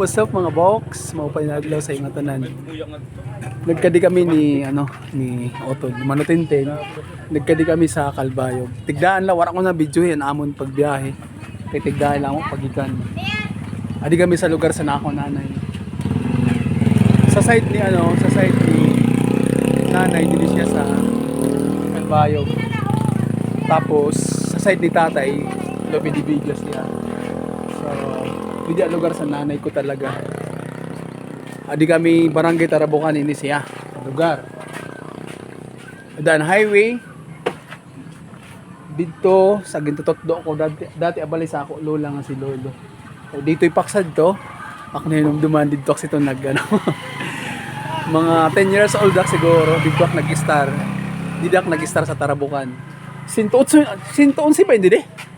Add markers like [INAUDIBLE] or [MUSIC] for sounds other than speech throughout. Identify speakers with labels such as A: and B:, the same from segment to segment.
A: what's up mga box? Maupay na adlaw sa inyo tanan. Nagkadi kami ni ano ni Otod, Manutintin. Nagkadi kami sa Kalbayog. Tigdaan lang wala ko na video yan amon pagbiyahe. Kay tigdaan lang ako pagikan. Adi kami sa lugar sa nako nanay. Sa site ni ano, sa site ni nanay dili siya sa Kalbayog. Tapos sa site ni tatay, Lobe di Vigas siya. So, hindi lugar sa nanay ko talaga. Adi kami barangay Tarabukan ini siya. Lugar. Dan highway dito sa Gintototdo ko dati, dati abali sa ako lola nga si lolo. So, dito ipaksad to. Ako na yun duman dito kasi to nag ano. [LAUGHS] mga 10 years old ako siguro dito nag-star. Dito ako nag-star sa Tarabukan. Sinto sinto si ba hindi de?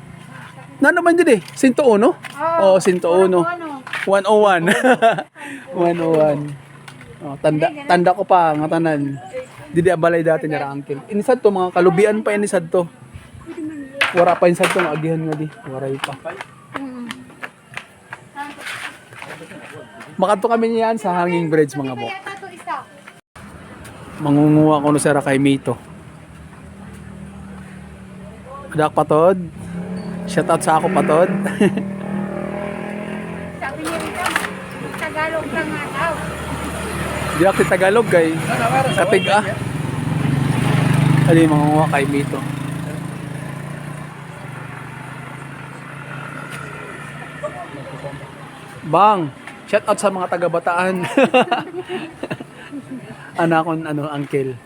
A: Na naman din eh. Sinto uno? Oo, sinto uno. 101. 101. [LAUGHS] Oh, tanda tanda ko pa nga tanan. Didi abalay dati ni uncle. Inisad to mga kalubian pa inisad to. Wara pa insad to agihan nga di. Waray pa. Makadto kami niyan sa Hanging Bridge mga bok. Mangunguha ko no sira kay Mito. Adak patod. Shout out sa ako patod.
B: Sabi niya rito, Tagalog lang nga daw.
A: Di ako Tagalog kay Katig ah. Ali mangunguha kay Mito. Bang, shout out sa mga taga-bataan. [LAUGHS] Anakon ano uncle.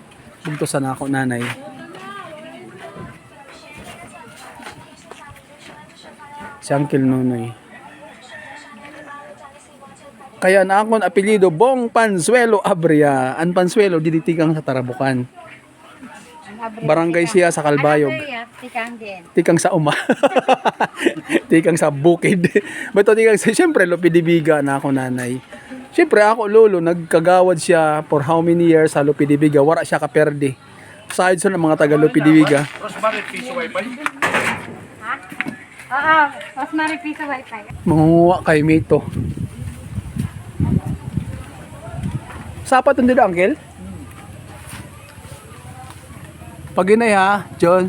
A: Bugtosan ako nanay. Si Uncle Nonoy. Kaya na akong apelido Bong Pansuelo Abria. An Pansuelo diditigang sa Tarabukan. Barangay siya sa Kalbayog.
B: Tikang din.
A: Tikang sa uma. [LAUGHS] tikang sa bukid. [LAUGHS] Bato tikang sa siyempre Lupidibiga na ako nanay. Siyempre ako lolo nagkagawad siya for how many years sa Lupidibiga. Wala siya kaperde. Aside sa mga taga Lupidibiga.
C: Rosemary Piso Wi-Fi.
B: Ha? Oo, mas maripis sa wifi.
A: Mangunguha kay Mito. Sapat hindi na, Uncle? Pag inay ha, John.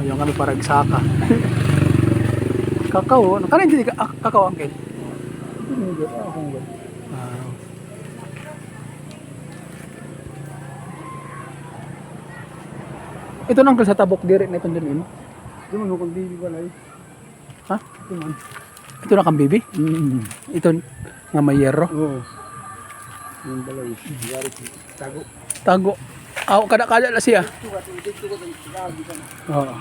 A: O yung kami parang saka. [LAUGHS] kakao, ano? Kanin hindi ka, ah, kakao? Ah. Ito nang sa tabok dire na itong din mo.
C: Di mo kung di ba lai.
A: Ha? Ito man. Ito na kang bibi?
C: Mm.
A: Ito nga may yero.
C: Oo. Yung balay. Yari tago.
A: Tago. Aw, kada kada la siya. Oo.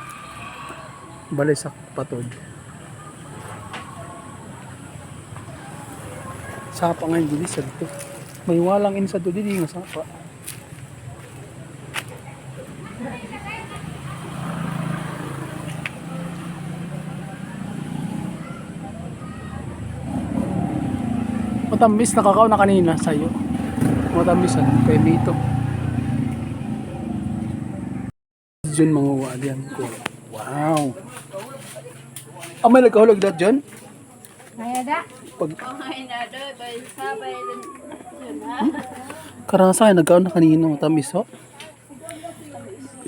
A: Balay sa patod. Sapa nga hindi sa to. May walang insa to dili nga sapa. Matamis nakakaw na kanina sa'yo. Matamis ano, kay Mito. Diyan mga walian ko. Wow. Ah, may nagkahulog na dyan?
B: Kaya da?
A: Pag
B: na ha.
A: karasa ay nagkaon na kanina matamis oh.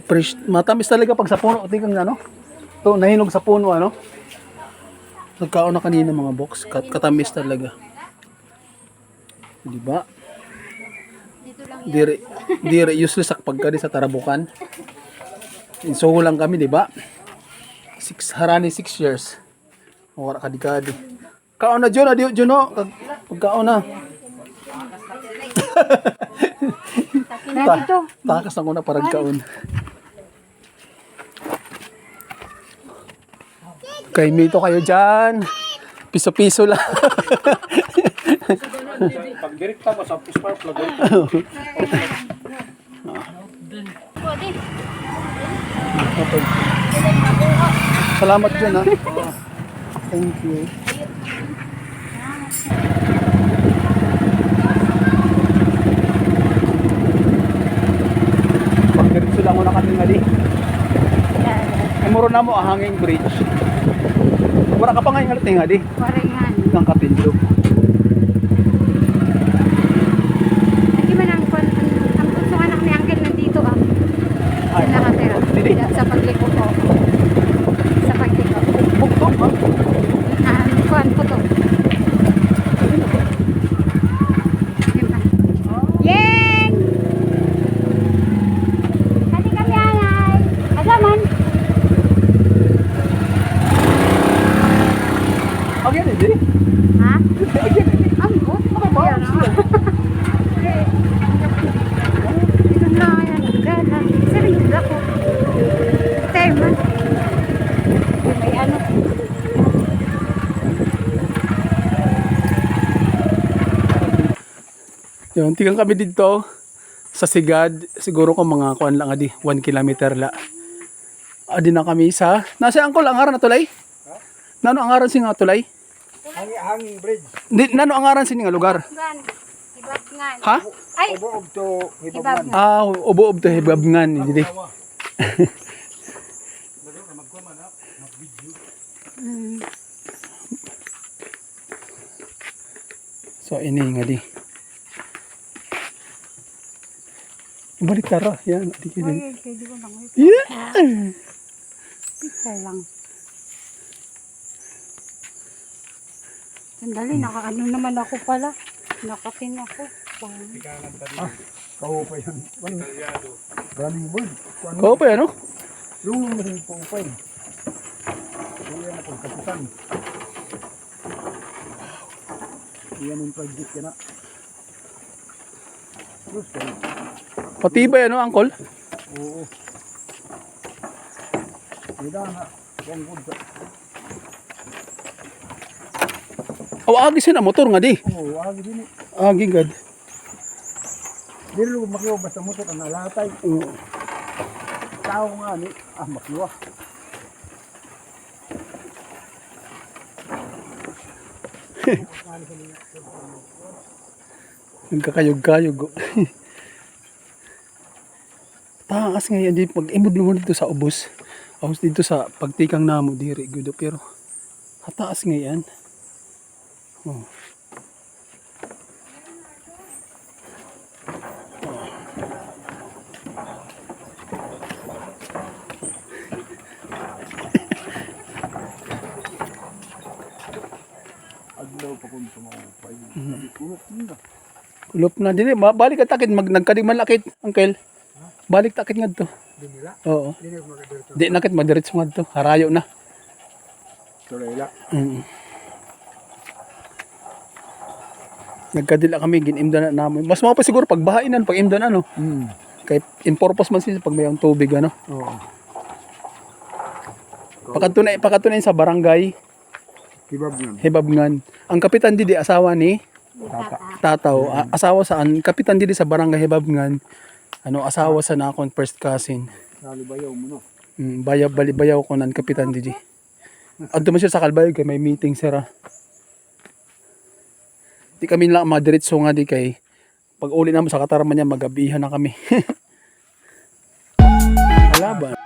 A: Fresh, matamis talaga pag sa puno. Tingnan ano? To nahinog sa puno ano? Nagkaon na kanina mga box. Kat katamis talaga. Di ba?
B: Dito lang
A: Dire, dire useless sa pagkari sa Tarabukan. Insuho lang kami, di ba? Six, harani six years. Wala ka di ka di. Kaon na John, adiyo no? Kag- Pagkaon na.
B: Dito.
A: Takas na ko na parang kaon. Kay Mito kayo dyan. Piso-piso lang. [LAUGHS]
C: Pag direkta mo sa spark plug.
B: Pwede.
A: Okay. Salamat dyan ha. Thank you. Pagdiretso lang mo na kami nga di. Imuro na mo ang hanging bridge. Wala ka pa nga yung nga di.
B: Paringan.
A: kang kapindro.
B: Hindi man ang kwan, ang, ang puso anak ni Uncle nandito ah.
A: Ay,
B: Nakatira.
A: Dili.
B: Sa pagliko ko. Sa pagliko.
A: buktok ha?
B: Ah, kwan po to. Yun pa. Yeng! Hati kami anay. Agaman.
A: Again, hindi.
B: Ha?
A: Again, hindi.
B: Ambo? Ayan ah. Ito na yan. Gana. Sering ako. Tema. May ano.
A: Yun, tigang kami dito sa Sigad. Siguro ko mga kuan lang adi, 1 kilometer la. Adi na kami sa... Nasa angkol ang aran na tulay? Nano ang aran si nga tulay?
C: Hanging, hanging bridge.
A: Di, nano ang aran si nga lugar?
B: Gan. Ibab ngan.
A: Ha?
B: Ay!
C: Obo og to
B: Ibab
C: hibabman.
B: ngan.
A: Ah, ubo of the hibabngan. Hindi. [LAUGHS] So, ini nga di. Balik tara. Yan. Di ka din.
B: Ay, pwede ko lang.
A: Yeah!
B: Pizza lang. Sandali, naka-ano naman ako pala. Nakatin ako.
C: Kaho pa yan. Wan. Galing bird. Kuan.
A: Kau pa yan, no?
C: Lulong na rin po pa yun. Kuya na pong kapitan. Iyan ang project yan na. Terus kayo.
A: Pati ba yan, no, angkol?
C: Oo. Hindi na. Good sa.
A: Aw, agi na motor nga di.
C: Oo, agi din eh.
A: Agi gad.
C: Dili ko makiwa basta motor ang nalatay.
A: Oo.
C: Tao nga ni. Ah, makiwa. [LAUGHS]
A: Nagkakayog-kayog. [LAUGHS] oh. Taas nga yan, di pag imod naman dito sa ubos. Ahos dito sa pagtikang namo diri gudo pero hataas nga yan. Oh. [LAUGHS]
C: Na.
A: Kulop na din eh. Balik ka takit, mag nagkadiman lakit, uncle. Balik takit nga to.
C: Di nila.
A: Oo. Di nakit madiretso nga to. Harayo na.
C: Turela.
A: Mm. Nagkadila kami, ginimda na namin. Mas mga pa siguro pag bahainan, pag imda na, no?
C: Hmm.
A: Kay in purpose man siya pag may ang tubig, ano?
C: Oo.
A: Pakatunay, pakatunay sa barangay,
C: Hibab yan.
A: Hibabngan. Ang kapitan didi asawa ni
C: Tata.
A: Tataw, a- asawa saan? Kapitan didi sa barangay Hibabngan. Ano, asawa sa nakon first cousin.
C: Nalibayaw mo no.
A: Mm, bayaw balibayaw ko nan kapitan didi. Adto man siya sa Kalbayog kay may meeting sira. Di kami lang madiretso nga di kay pag uli naman sa kataraman niya magabihan na kami. [LAUGHS] Halaban.